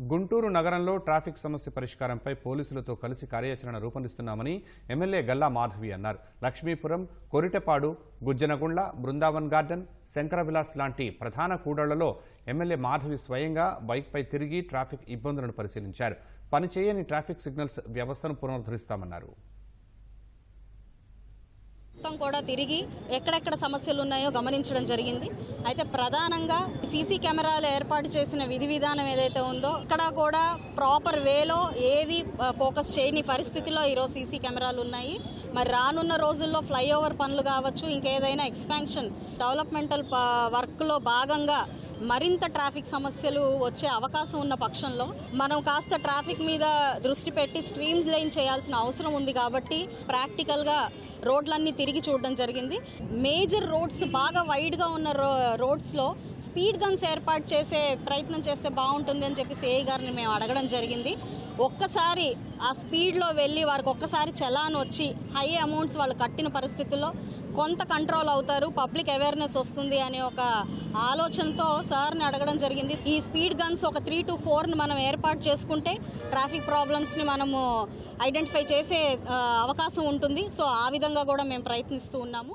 గుంటూరు నగరంలో ట్రాఫిక్ సమస్య పరిష్కారంపై పోలీసులతో కలిసి కార్యాచరణ రూపొందిస్తున్నామని ఎమ్మెల్యే గల్లా మాధవి అన్నారు. లక్ష్మీపురం కొరిటపాడు గుజ్జనగుండ్ల బృందావన్ గార్డెన్ శంకర విలాస్ లాంటి ప్రధాన కూడళ్ళలో ఎమ్మెల్యే మాధవి స్వయంగా బైక్పై తిరిగి ట్రాఫిక్ ఇబ్బందులను పరిశీలించారు. పనిచేయని ట్రాఫిక్ సిగ్నల్స్ వ్యవస్థను పునరుద్ధరిస్తామన్నారు. మొత్తం కూడా తిరిగి ఎక్కడెక్కడ సమస్యలు ఉన్నాయో గమనించడం జరిగింది. అయితే ప్రధానంగా సీసీ కెమెరాలు ఏర్పాటు చేసిన విధి విధానం ఏదైతే ఉందో ఇక్కడ కూడా ప్రాపర్ వేలో ఏవి ఫోకస్ చేయని పరిస్థితిలో ఈరోజు సీసీ కెమెరాలు ఉన్నాయి. మరి రానున్న రోజుల్లో ఫ్లైఓవర్ పనులు కావచ్చు ఇంకేదైనా ఎక్స్పాన్షన్ డెవలప్మెంటల్ వర్క్లో భాగంగా మరింత ట్రాఫిక్ సమస్యలు వచ్చే అవకాశం ఉన్న పక్షంలో మనం కాస్త ట్రాఫిక్ మీద దృష్టి పెట్టి స్ట్రీమ్ లైన్ చేయాల్సిన అవసరం ఉంది కాబట్టి ప్రాక్టికల్గా రోడ్లన్నీ తిరిగి చూడడం జరిగింది. మేజర్ రోడ్స్ బాగా వైడ్గా ఉన్న రో రోడ్స్లో స్పీడ్ గన్స్ ఏర్పాటు చేసే ప్రయత్నం చేస్తే బాగుంటుంది అని చెప్పి సిఐ గారిని మేము అడగడం జరిగింది. ఒక్కసారి ఆ స్పీడ్లో వెళ్ళి వారికి ఒక్కసారి చలాన్ వచ్చి హై అమౌంట్స్ వాళ్ళు కట్టిన పరిస్థితుల్లో కొంత కంట్రోల్ అవుతారు పబ్లిక్ అవేర్నెస్ వస్తుంది అనే ఒక ఆలోచనతో సార్ని అడగడం జరిగింది. ఈ స్పీడ్ గన్స్ ఒక త్రీ టు ఫోర్ని మనం ఏర్పాటు చేసుకుంటే ట్రాఫిక్ ప్రాబ్లమ్స్ని మనము ఐడెంటిఫై చేసే అవకాశం ఉంటుంది. సో ఆ విధంగా కూడా మేము ప్రయత్నిస్తూ ఉన్నాము.